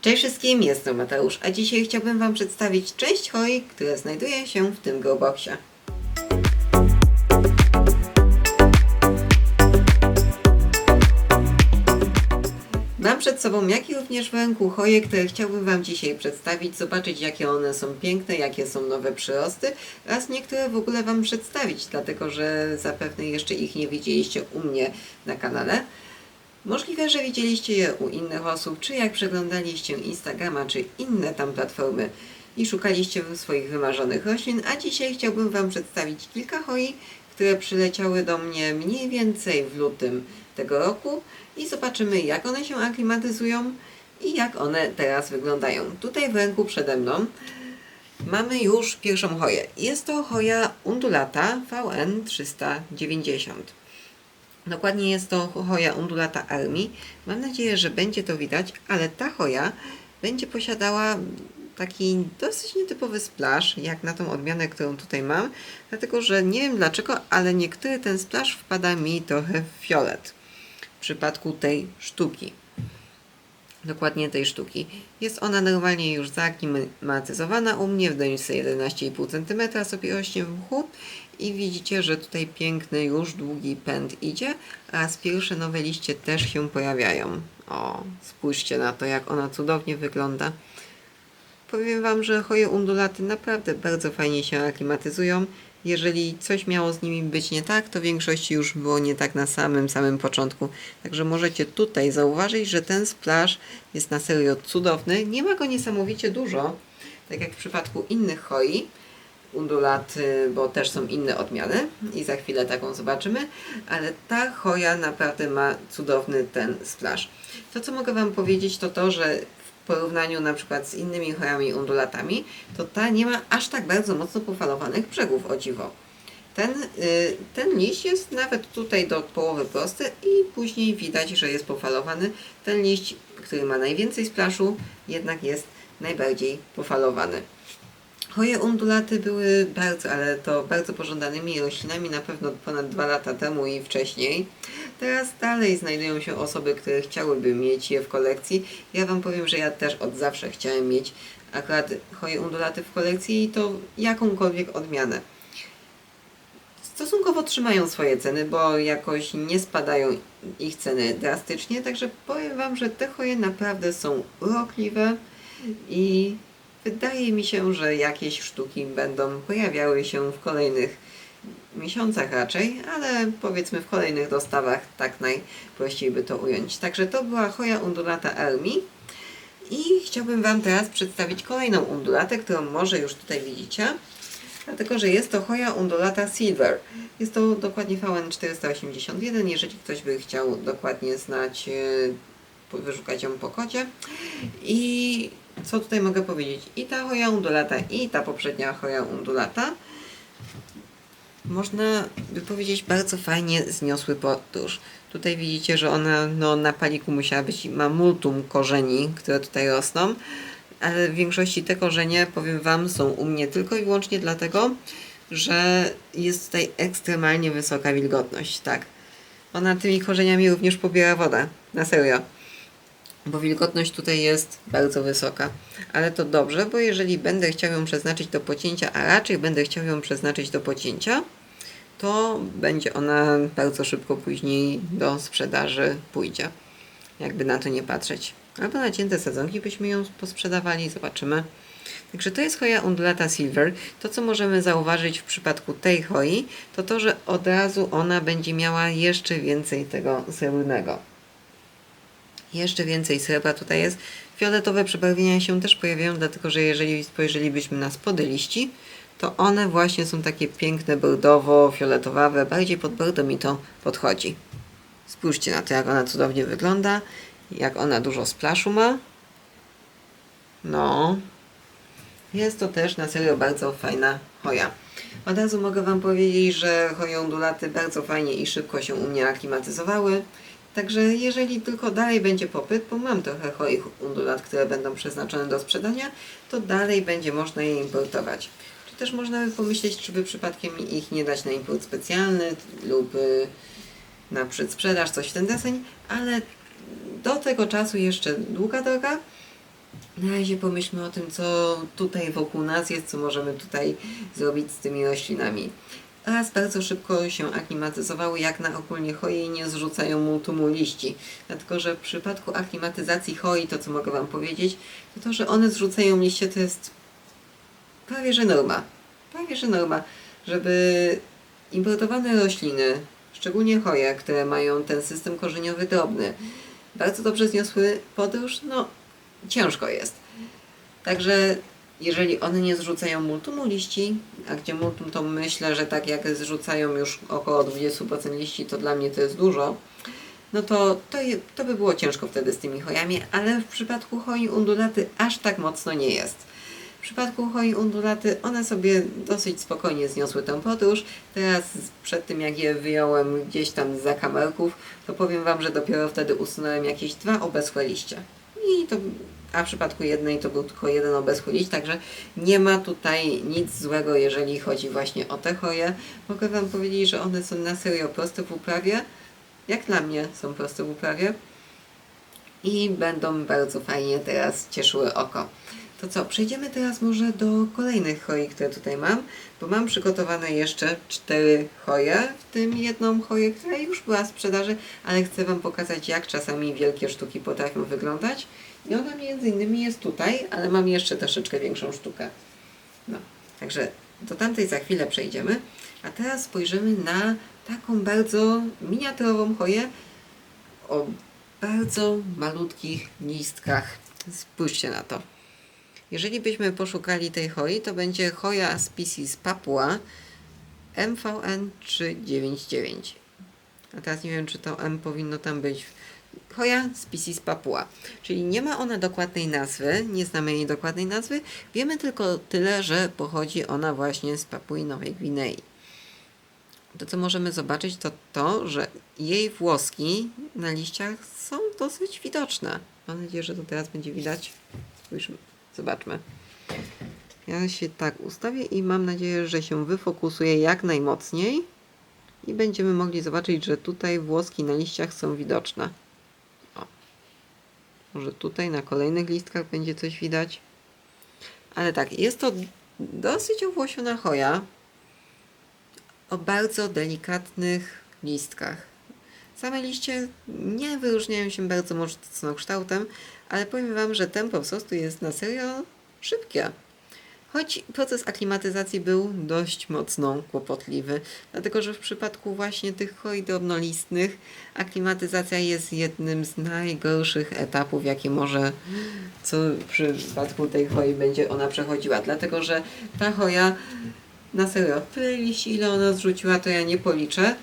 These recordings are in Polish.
Cześć wszystkim, jestem Mateusz, a dzisiaj chciałbym Wam przedstawić część hoi, która znajduje się w tym geoboxie. Mam przed sobą, jak i również w ręku hoje, które chciałbym Wam dzisiaj przedstawić, zobaczyć jakie one są piękne, jakie są nowe przyrosty oraz niektóre w ogóle Wam przedstawić, dlatego że zapewne jeszcze ich nie widzieliście u mnie na kanale. Możliwe, że widzieliście je u innych osób, czy jak przeglądaliście Instagrama, czy inne tam platformy i szukaliście swoich wymarzonych roślin, a dzisiaj chciałbym Wam przedstawić kilka hoi, które przyleciały do mnie mniej więcej w lutym tego roku i zobaczymy jak one się aklimatyzują i jak one teraz wyglądają. Tutaj w ręku przede mną mamy już pierwszą hoję. Jest to hoja undulata VN 390. Dokładnie jest to hoja undulata armii. Mam nadzieję, że będzie to widać, ale ta hoja będzie posiadała taki dosyć nietypowy splash, jak na tą odmianę, którą tutaj mam, dlatego że nie wiem dlaczego, ale niektóry ten splash wpada mi trochę w fiolet w przypadku tej sztuki. Dokładnie tej sztuki. Jest ona normalnie już zaaklimatyzowana u mnie w doniczce 11,5 cm sobie rośnie w uchu i widzicie, że tutaj piękny już długi pęd idzie, a z pierwsze nowe liście też się pojawiają. O, spójrzcie na to, jak ona cudownie wygląda. Powiem Wam, że choje undulaty naprawdę bardzo fajnie się aklimatyzują. Jeżeli coś miało z nimi być nie tak, to w większości już było nie tak na samym, samym początku. Także możecie tutaj zauważyć, że ten splash jest na serio cudowny. Nie ma go niesamowicie dużo, tak jak w przypadku innych hoi undulaty, bo też są inne odmiany i za chwilę taką zobaczymy, ale ta hoja naprawdę ma cudowny ten splash. To co mogę Wam powiedzieć to to, że porównaniu na przykład z innymi hojami undulatami, to ta nie ma aż tak bardzo mocno pofalowanych brzegów, o dziwo. Ten, y, ten liść jest nawet tutaj do połowy prosty i później widać, że jest pofalowany. Ten liść, który ma najwięcej splaszu, jednak jest najbardziej pofalowany. Hoje undulaty były bardzo, ale to bardzo pożądanymi roślinami na pewno ponad dwa lata temu i wcześniej. Teraz dalej znajdują się osoby, które chciałyby mieć je w kolekcji. Ja Wam powiem, że ja też od zawsze chciałem mieć akurat hoje undulaty w kolekcji i to jakąkolwiek odmianę. Stosunkowo trzymają swoje ceny, bo jakoś nie spadają ich ceny drastycznie, także powiem Wam, że te hoje naprawdę są urokliwe i Wydaje mi się, że jakieś sztuki będą pojawiały się w kolejnych miesiącach raczej, ale powiedzmy w kolejnych dostawach, tak najprościej by to ująć. Także to była Hoja Undulata Elmi i chciałbym Wam teraz przedstawić kolejną undulatę, którą może już tutaj widzicie, dlatego że jest to Hoja Undulata Silver. Jest to dokładnie VN 481, jeżeli ktoś by chciał dokładnie znać, e, wyszukać ją po kodzie. I co tutaj mogę powiedzieć? I ta hoja undulata, i ta poprzednia hoja undulata można by powiedzieć bardzo fajnie zniosły podróż. Tutaj widzicie, że ona no, na paliku musiała być, ma multum korzeni, które tutaj rosną, ale w większości te korzenie, powiem Wam, są u mnie tylko i wyłącznie dlatego, że jest tutaj ekstremalnie wysoka wilgotność, tak. Ona tymi korzeniami również pobiera wodę, na serio bo wilgotność tutaj jest bardzo wysoka. Ale to dobrze, bo jeżeli będę chciał ją przeznaczyć do pocięcia, a raczej będę chciał ją przeznaczyć do pocięcia, to będzie ona bardzo szybko później do sprzedaży pójdzie. Jakby na to nie patrzeć. Albo na cięte sadzonki byśmy ją posprzedawali, zobaczymy. Także to jest hoja undulata silver. To, co możemy zauważyć w przypadku tej hoi, to to, że od razu ona będzie miała jeszcze więcej tego srebrnego. Jeszcze więcej srebra tutaj jest. Fioletowe przebarwienia się też pojawiają, dlatego że jeżeli spojrzelibyśmy na spody liści, to one właśnie są takie piękne, bordowo-fioletowawe. Bardziej pod bordo mi to podchodzi. Spójrzcie na to, jak ona cudownie wygląda, jak ona dużo splaszu ma. No, jest to też na serio bardzo fajna hoja. Od razu mogę Wam powiedzieć, że hoje undulaty bardzo fajnie i szybko się u mnie aklimatyzowały. Także jeżeli tylko dalej będzie popyt, bo mam trochę chorych undulat, które będą przeznaczone do sprzedania, to dalej będzie można je importować. Czy też można by pomyśleć, czy by przypadkiem ich nie dać na import specjalny lub y, na przedsprzedaż, coś w ten deseń, ale do tego czasu jeszcze długa droga Na razie pomyślmy o tym, co tutaj wokół nas jest, co możemy tutaj zrobić z tymi roślinami. Oraz bardzo szybko się aklimatyzowały, jak na ogólnie choi nie zrzucają multumu liści. Dlatego, że w przypadku aklimatyzacji choi, to co mogę Wam powiedzieć, to to, że one zrzucają liście, to jest prawie że norma. Prawie że norma, żeby importowane rośliny, szczególnie choje, które mają ten system korzeniowy drobny, bardzo dobrze zniosły podróż, no ciężko jest. Także jeżeli one nie zrzucają multumu liści, a gdzie multum to myślę, że tak jak zrzucają już około 20% liści, to dla mnie to jest dużo, no to, to, je, to by było ciężko wtedy z tymi chojami, ale w przypadku choi undulaty aż tak mocno nie jest. W przypadku choi undulaty one sobie dosyć spokojnie zniosły tę podróż. Teraz przed tym jak je wyjąłem gdzieś tam za kamerków, to powiem Wam, że dopiero wtedy usunąłem jakieś dwa obeschłe liście. I to, a w przypadku jednej to był tylko jeden obeschły liść, także nie ma tutaj nic złego, jeżeli chodzi właśnie o te choje. Mogę Wam powiedzieć, że one są na serio proste w uprawie. Jak dla mnie są proste w uprawie. I będą bardzo fajnie teraz cieszyły oko. To co, przejdziemy teraz może do kolejnych choi, które tutaj mam, bo mam przygotowane jeszcze cztery choje, w tym jedną choję, która już była w sprzedaży, ale chcę Wam pokazać, jak czasami wielkie sztuki potrafią wyglądać. I ona między innymi jest tutaj, ale mam jeszcze troszeczkę większą sztukę. No, także do tamtej za chwilę przejdziemy, a teraz spojrzymy na taką bardzo miniaturową choję o bardzo malutkich listkach. Spójrzcie na to. Jeżeli byśmy poszukali tej choi, to będzie choja species Papua MVN 399. A teraz nie wiem, czy to M powinno tam być. Choja species Papua. Czyli nie ma ona dokładnej nazwy, nie znamy jej dokładnej nazwy. Wiemy tylko tyle, że pochodzi ona właśnie z Papui Nowej Gwinei. To, co możemy zobaczyć, to to, że jej włoski na liściach są dosyć widoczne. Mam nadzieję, że to teraz będzie widać. Spójrzmy. Zobaczmy. Ja się tak ustawię i mam nadzieję, że się wyfokusuje jak najmocniej i będziemy mogli zobaczyć, że tutaj włoski na liściach są widoczne. Może tutaj na kolejnych listkach będzie coś widać. Ale tak, jest to dosyć owłosiona choja o bardzo delikatnych listkach. Same liście nie wyróżniają się bardzo mocno kształtem, ale powiem Wam, że tempo wzrostu jest na serio szybkie. Choć proces aklimatyzacji był dość mocno kłopotliwy, dlatego że w przypadku właśnie tych choi drobnolistnych aklimatyzacja jest jednym z najgorszych etapów, jakie może co w przypadku tej choi będzie ona przechodziła, dlatego że ta choja na serio, tyle ile ona zrzuciła to ja nie policzę,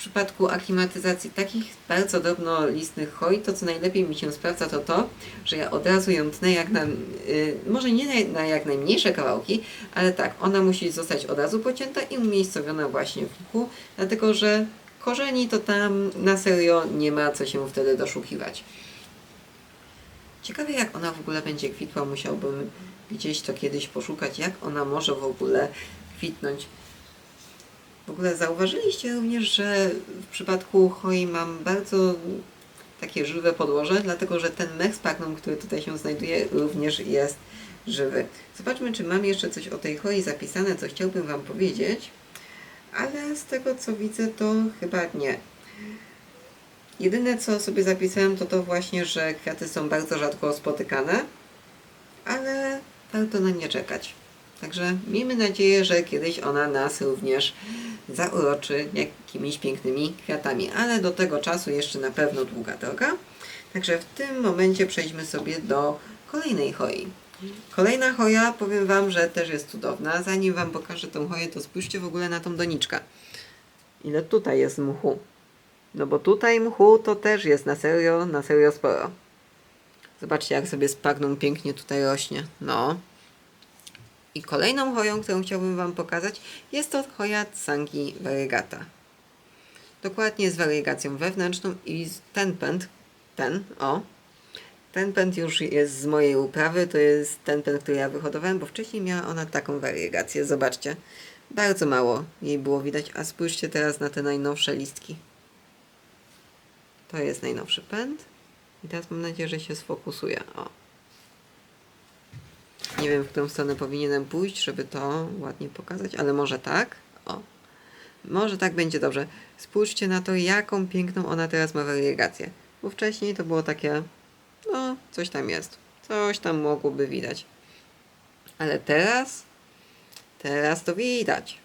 w przypadku aklimatyzacji takich bardzo drobnolistnych choi, to co najlepiej mi się sprawdza to to, że ja od razu ją tnę jak na, y, może nie na, na jak najmniejsze kawałki, ale tak, ona musi zostać od razu pocięta i umiejscowiona właśnie w kilku, dlatego że korzeni to tam na serio nie ma co się wtedy doszukiwać. Ciekawe jak ona w ogóle będzie kwitła, musiałbym gdzieś to kiedyś poszukać, jak ona może w ogóle kwitnąć. W ogóle zauważyliście również, że w przypadku choi mam bardzo takie żywe podłoże, dlatego że ten mech spagnum, który tutaj się znajduje, również jest żywy. Zobaczmy, czy mam jeszcze coś o tej choi zapisane, co chciałbym Wam powiedzieć, ale z tego co widzę, to chyba nie. Jedyne co sobie zapisałem, to to właśnie, że kwiaty są bardzo rzadko spotykane, ale warto na nie czekać. Także miejmy nadzieję, że kiedyś ona nas również zauroczy jakimiś pięknymi kwiatami, ale do tego czasu jeszcze na pewno długa droga. Także w tym momencie przejdźmy sobie do kolejnej choi. Kolejna choja, powiem Wam, że też jest cudowna. Zanim Wam pokażę tą choję, to spójrzcie w ogóle na tą doniczkę. Ile tutaj jest mchu. No bo tutaj mchu to też jest na serio, na serio sporo. Zobaczcie, jak sobie spagną pięknie tutaj rośnie. No, i kolejną choją, którą chciałbym Wam pokazać, jest to choja Tsangi variegata. Dokładnie z wariegacją wewnętrzną i ten pęd, ten, o, ten pęd już jest z mojej uprawy, to jest ten pęd, który ja wyhodowałem, bo wcześniej miała ona taką wariegację, zobaczcie. Bardzo mało jej było widać, a spójrzcie teraz na te najnowsze listki. To jest najnowszy pęd. I teraz mam nadzieję, że się sfokusuje. O. Nie wiem, w którą stronę powinienem pójść, żeby to ładnie pokazać, ale może tak. O, może tak będzie dobrze. Spójrzcie na to, jaką piękną ona teraz ma wariegację. Bo wcześniej to było takie, no, coś tam jest. Coś tam mogłoby widać. Ale teraz, teraz to widać.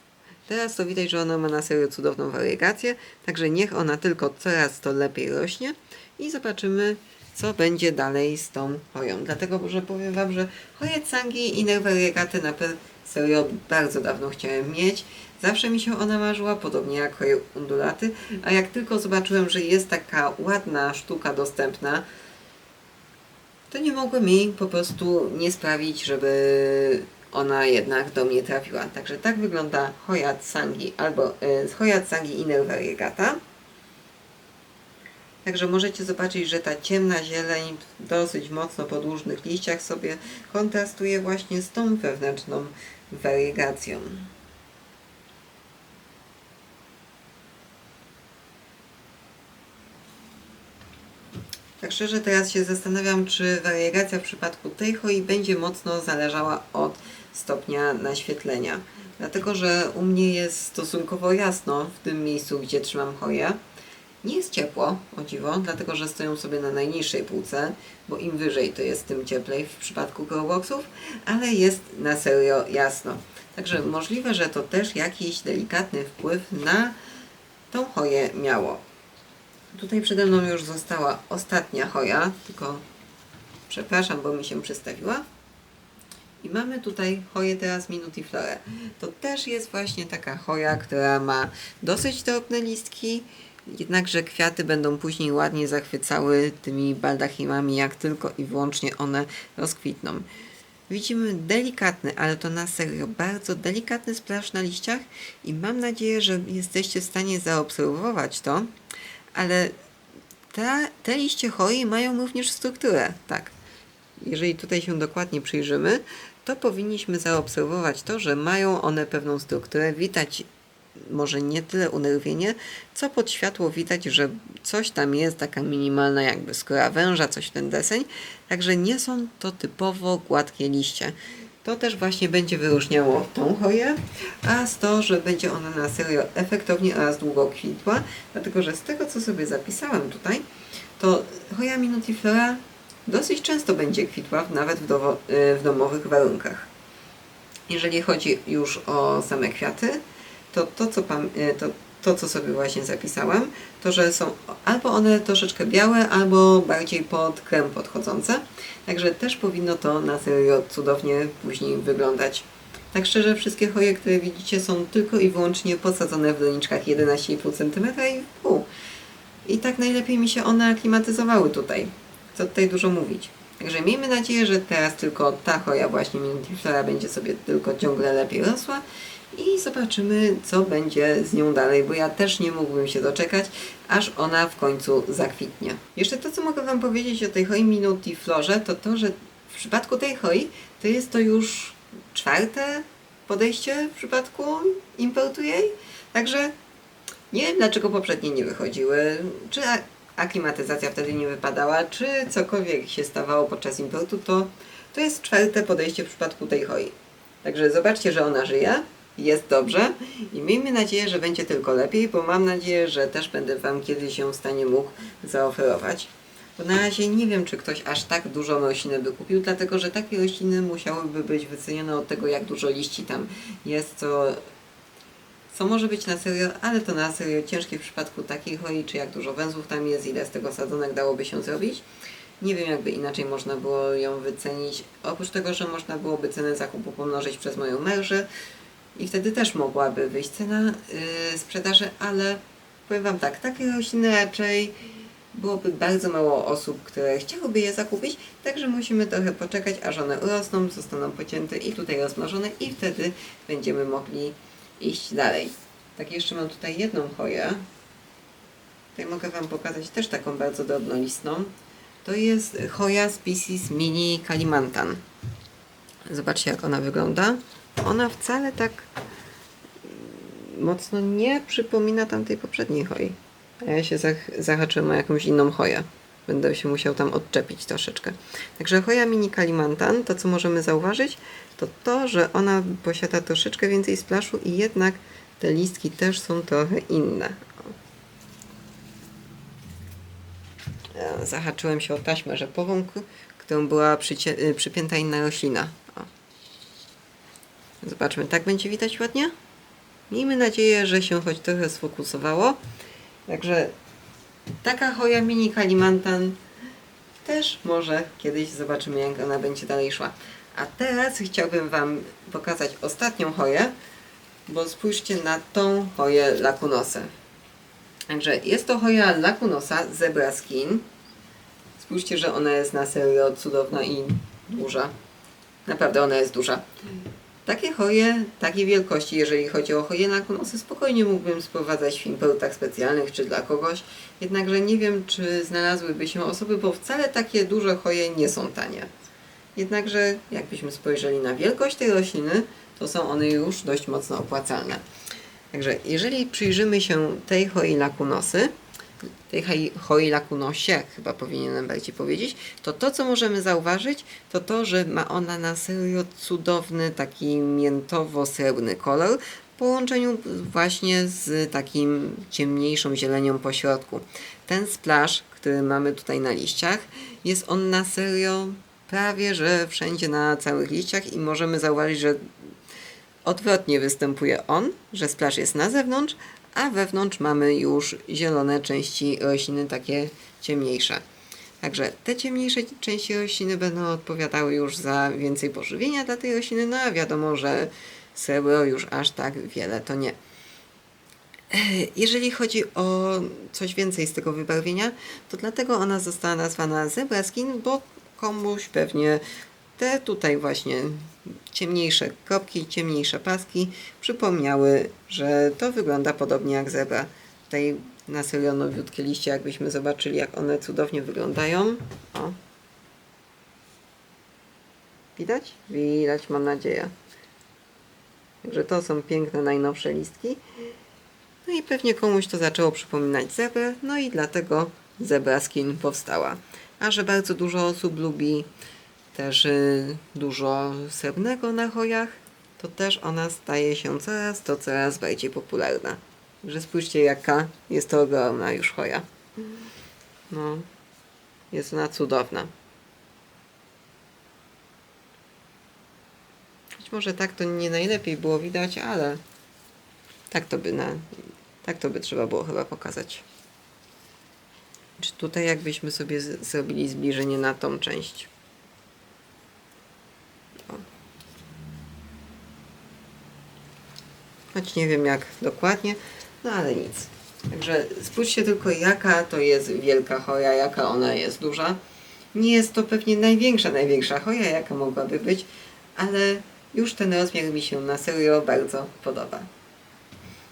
Teraz to widać, że ona ma na serio cudowną wariegację, także niech ona tylko coraz to lepiej rośnie i zobaczymy, co będzie dalej z tą choją. Dlatego, że powiem Wam, że choję cangi i nerwariegaty na serio bardzo dawno chciałem mieć. Zawsze mi się ona marzyła, podobnie jak choję undulaty, a jak tylko zobaczyłem, że jest taka ładna sztuka dostępna, to nie mogłem jej po prostu nie sprawić, żeby ona jednak do mnie trafiła. Także tak wygląda Hoya Tsangi albo y, Hoya Tsangi Inner Variegata. Także możecie zobaczyć, że ta ciemna zieleń dosyć mocno po dłużnych liściach sobie kontrastuje właśnie z tą wewnętrzną wariegacją. Tak szczerze teraz się zastanawiam, czy wariegacja w przypadku tej choi będzie mocno zależała od stopnia naświetlenia. Dlatego, że u mnie jest stosunkowo jasno w tym miejscu, gdzie trzymam choję. Nie jest ciepło, o dziwo, dlatego że stoją sobie na najniższej półce, bo im wyżej to jest, tym cieplej w przypadku growboxów, ale jest na serio jasno. Także możliwe, że to też jakiś delikatny wpływ na tą choję miało. Tutaj przede mną już została ostatnia choja, tylko przepraszam, bo mi się przestawiła. I mamy tutaj choję teraz Minutiflorę. To też jest właśnie taka choja, która ma dosyć drobne listki, jednakże kwiaty będą później ładnie zachwycały tymi baldachimami, jak tylko i wyłącznie one rozkwitną. Widzimy delikatny, ale to na serio bardzo delikatny splash na liściach i mam nadzieję, że jesteście w stanie zaobserwować to, ale te, te liście choi mają również strukturę, tak. Jeżeli tutaj się dokładnie przyjrzymy, to powinniśmy zaobserwować to, że mają one pewną strukturę. Widać może nie tyle unerwienie, co pod światło widać, że coś tam jest, taka minimalna jakby skóra węża, coś w ten deseń. Także nie są to typowo gładkie liście. To też właśnie będzie wyróżniało tą choję, a z to, że będzie ona na serio efektownie oraz długo kwitła, dlatego że z tego, co sobie zapisałam tutaj, to choja minutiflora dosyć często będzie kwitła, nawet w, y, w domowych warunkach. Jeżeli chodzi już o same kwiaty, to to, co, y, to, to, co sobie właśnie zapisałam, to, że są albo one troszeczkę białe, albo bardziej pod krem podchodzące. Także też powinno to na serio cudownie później wyglądać. Tak szczerze, wszystkie choje, które widzicie, są tylko i wyłącznie posadzone w doniczkach 11,5 cm i pół. I tak najlepiej mi się one aklimatyzowały tutaj. Co tutaj dużo mówić. Także miejmy nadzieję, że teraz tylko ta choja właśnie Minutiflora będzie sobie tylko ciągle lepiej rosła i zobaczymy, co będzie z nią dalej, bo ja też nie mógłbym się doczekać, aż ona w końcu zakwitnie. Jeszcze to, co mogę Wam powiedzieć o tej choi Minutiflorze, to to, że w przypadku tej choi to jest to już czwarte podejście w przypadku importu jej. Także nie wiem, dlaczego poprzednie nie wychodziły, czy aklimatyzacja wtedy nie wypadała, czy cokolwiek się stawało podczas importu, to, to jest czwarte podejście w przypadku tej choi. Także zobaczcie, że ona żyje, jest dobrze i miejmy nadzieję, że będzie tylko lepiej, bo mam nadzieję, że też będę Wam kiedyś ją w stanie mógł zaoferować. Bo na razie nie wiem, czy ktoś aż tak dużą roślinę by kupił, dlatego że takie rośliny musiałyby być wycenione od tego, jak dużo liści tam jest, co co może być na serio, ale to na serio ciężkie w przypadku takiej choi, czy jak dużo węzłów tam jest, ile z tego sadzonek dałoby się zrobić. Nie wiem, jakby inaczej można było ją wycenić. Oprócz tego, że można byłoby cenę zakupu pomnożyć przez moją mężę i wtedy też mogłaby wyjść cena yy, sprzedaży, ale powiem Wam tak, takie rośliny raczej byłoby bardzo mało osób, które chciałyby je zakupić, także musimy trochę poczekać, aż one urosną, zostaną pocięte i tutaj rozmnożone i wtedy będziemy mogli iść dalej. Tak, jeszcze mam tutaj jedną choję. Tutaj mogę Wam pokazać też taką bardzo drobnolistną. To jest choja species mini Kalimantan. Zobaczcie jak ona wygląda. Ona wcale tak mm, mocno nie przypomina tamtej poprzedniej choi. A ja się zah- o jakąś inną choję. Będę się musiał tam odczepić troszeczkę. Także Hoya mini kalimantan, to co możemy zauważyć, to to, że ona posiada troszeczkę więcej splaszu i jednak te listki też są trochę inne. Zahaczyłem się o taśmę rzepową, którą była y, przypięta inna roślina. O. Zobaczmy, tak będzie widać ładnie? Miejmy nadzieję, że się choć trochę sfokusowało. Także taka hoja mini kalimantan też może kiedyś zobaczymy, jak ona będzie dalej szła. A teraz chciałbym Wam pokazać ostatnią hoję, bo spójrzcie na tą hoję lakunosę. Także jest to hoja lakunosa zebra skin. Spójrzcie, że ona jest na serio cudowna i duża. Naprawdę ona jest duża. Takie hoje, takiej wielkości, jeżeli chodzi o hoje lakunosy, spokojnie mógłbym sprowadzać w imprezach specjalnych czy dla kogoś. Jednakże nie wiem, czy znalazłyby się osoby, bo wcale takie duże hoje nie są tanie. Jednakże jakbyśmy spojrzeli na wielkość tej rośliny, to są one już dość mocno opłacalne. Także jeżeli przyjrzymy się tej hoi lakunosy, tej hoi- hoi lakunosie, chyba powinienem bardziej powiedzieć, to to, co możemy zauważyć, to to, że ma ona na serio cudowny, taki miętowo-srebrny kolor w połączeniu właśnie z takim ciemniejszą zielenią po środku. Ten splash, który mamy tutaj na liściach, jest on na serio prawie, że wszędzie na całych liściach i możemy zauważyć, że Odwrotnie występuje on, że splash jest na zewnątrz, a wewnątrz mamy już zielone części rośliny, takie ciemniejsze. Także te ciemniejsze części rośliny będą odpowiadały już za więcej pożywienia dla tej rośliny, no a wiadomo, że srebro już aż tak wiele to nie. Jeżeli chodzi o coś więcej z tego wybarwienia, to dlatego ona została nazwana zebra skin, bo komuś pewnie te tutaj właśnie ciemniejsze kropki, ciemniejsze paski przypomniały, że to wygląda podobnie jak zebra. Tutaj na serio liście, jakbyśmy zobaczyli, jak one cudownie wyglądają. O. Widać? Widać, mam nadzieję. Także to są piękne, najnowsze listki. No i pewnie komuś to zaczęło przypominać zebrę, no i dlatego zebra skin powstała. A że bardzo dużo osób lubi też dużo srebrnego na hojach, to też ona staje się coraz to coraz bardziej popularna. Że spójrzcie jaka jest to ogromna już hoja. No, jest ona cudowna. Być może tak to nie najlepiej było widać, ale tak to by na, tak to by trzeba było chyba pokazać. Czy tutaj jakbyśmy sobie zrobili zbliżenie na tą część? Choć nie wiem jak dokładnie, no ale nic. Także spójrzcie tylko jaka to jest wielka hoja, jaka ona jest duża. Nie jest to pewnie największa, największa hoja, jaka mogłaby być, ale już ten rozmiar mi się na serio bardzo podoba.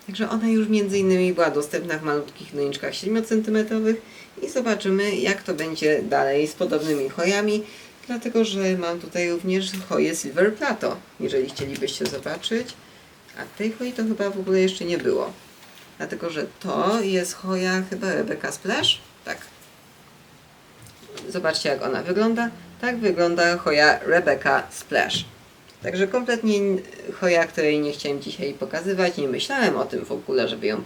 Także ona już między innymi była dostępna w malutkich doniczkach 7 cm i zobaczymy jak to będzie dalej z podobnymi hojami, dlatego że mam tutaj również hoję Silver Plato, jeżeli chcielibyście zobaczyć. A tej hoi to chyba w ogóle jeszcze nie było. Dlatego, że to jest hoja chyba Rebecca Splash. Tak. Zobaczcie jak ona wygląda. Tak wygląda hoja Rebecca Splash. Także kompletnie hoja, której nie chciałem dzisiaj pokazywać. Nie myślałem o tym w ogóle, żeby ją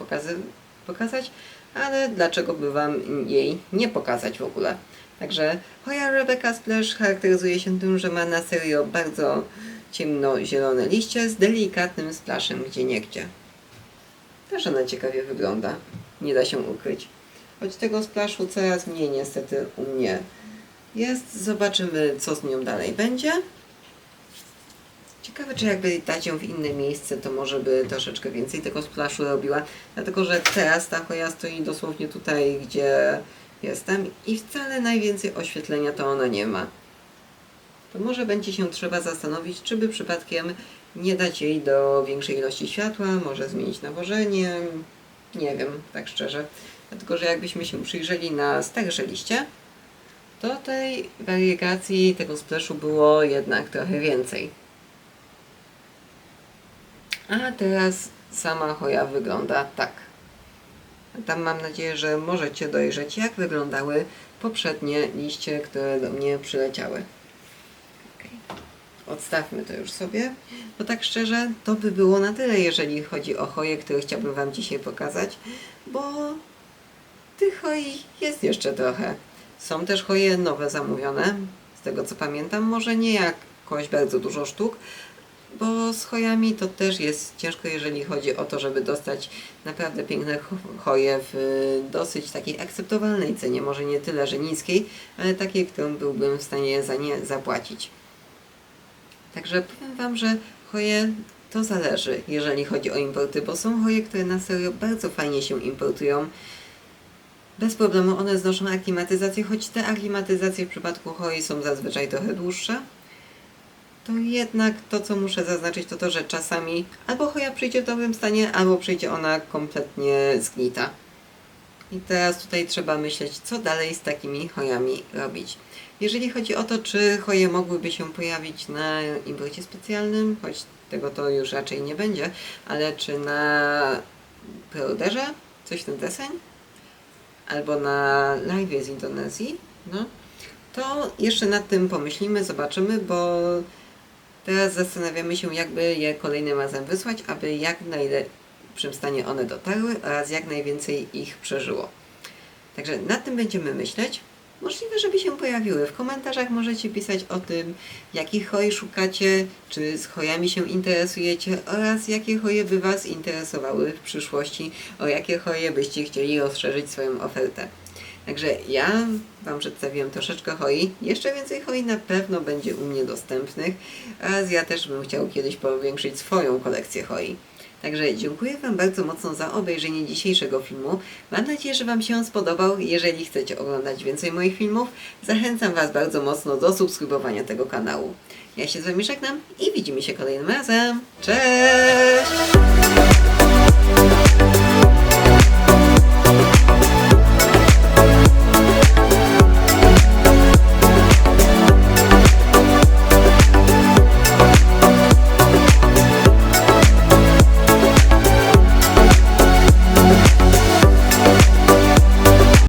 pokazać. Ale dlaczego by Wam jej nie pokazać w ogóle? Także hoja Rebecca Splash charakteryzuje się tym, że ma na serio bardzo ciemnozielone liście z delikatnym splaszem gdzie niegdzie. Też ona ciekawie wygląda, nie da się ukryć. Choć tego splaszu coraz mniej niestety u mnie jest. Zobaczymy co z nią dalej będzie. Ciekawe czy jakby dać ją w inne miejsce, to może by troszeczkę więcej tego splaszu robiła. Dlatego, że teraz ta hoja stoi dosłownie tutaj, gdzie jestem i wcale najwięcej oświetlenia to ona nie ma to może będzie się trzeba zastanowić, czy by przypadkiem nie dać jej do większej ilości światła, może zmienić nawożenie, nie wiem, tak szczerze. Dlatego, że jakbyśmy się przyjrzeli na starsze liście, to tej wariegacji tego splashu było jednak trochę więcej. A teraz sama hoja wygląda tak. Tam mam nadzieję, że możecie dojrzeć, jak wyglądały poprzednie liście, które do mnie przyleciały. Odstawmy to już sobie, bo tak szczerze, to by było na tyle, jeżeli chodzi o choje, które chciałbym Wam dzisiaj pokazać, bo tych choi jest jeszcze trochę. Są też choje nowe zamówione, z tego co pamiętam, może nie jakoś bardzo dużo sztuk, bo z chojami to też jest ciężko, jeżeli chodzi o to, żeby dostać naprawdę piękne cho- choje w dosyć takiej akceptowalnej cenie, może nie tyle, że niskiej, ale takiej, którą byłbym w stanie za nie zapłacić. Także powiem Wam, że choje to zależy, jeżeli chodzi o importy, bo są choje, które na serio bardzo fajnie się importują. Bez problemu one znoszą aklimatyzację, choć te aklimatyzacje w przypadku choi są zazwyczaj trochę dłuższe. To jednak to, co muszę zaznaczyć, to to, że czasami albo choja przyjdzie w dobrym stanie, albo przyjdzie ona kompletnie zgnita. I teraz tutaj trzeba myśleć, co dalej z takimi chojami robić. Jeżeli chodzi o to, czy choje mogłyby się pojawić na imporcie specjalnym, choć tego to już raczej nie będzie, ale czy na preorderze, coś ten deseń, albo na live z Indonezji, no, to jeszcze nad tym pomyślimy, zobaczymy, bo teraz zastanawiamy się, jakby je kolejnym razem wysłać, aby jak najlepszym stanie one dotarły oraz jak najwięcej ich przeżyło. Także nad tym będziemy myśleć. Możliwe, żeby się pojawiły. W komentarzach możecie pisać o tym, jakich choi szukacie, czy z chojami się interesujecie oraz jakie choje by Was interesowały w przyszłości, o jakie choje byście chcieli rozszerzyć swoją ofertę. Także ja Wam przedstawiłem troszeczkę hoi. Jeszcze więcej hoi na pewno będzie u mnie dostępnych, oraz ja też bym chciał kiedyś powiększyć swoją kolekcję hoi. Także dziękuję Wam bardzo mocno za obejrzenie dzisiejszego filmu. Mam nadzieję, że Wam się on spodobał. Jeżeli chcecie oglądać więcej moich filmów, zachęcam Was bardzo mocno do subskrybowania tego kanału. Ja się z Wami żegnam i widzimy się kolejnym razem. Cześć!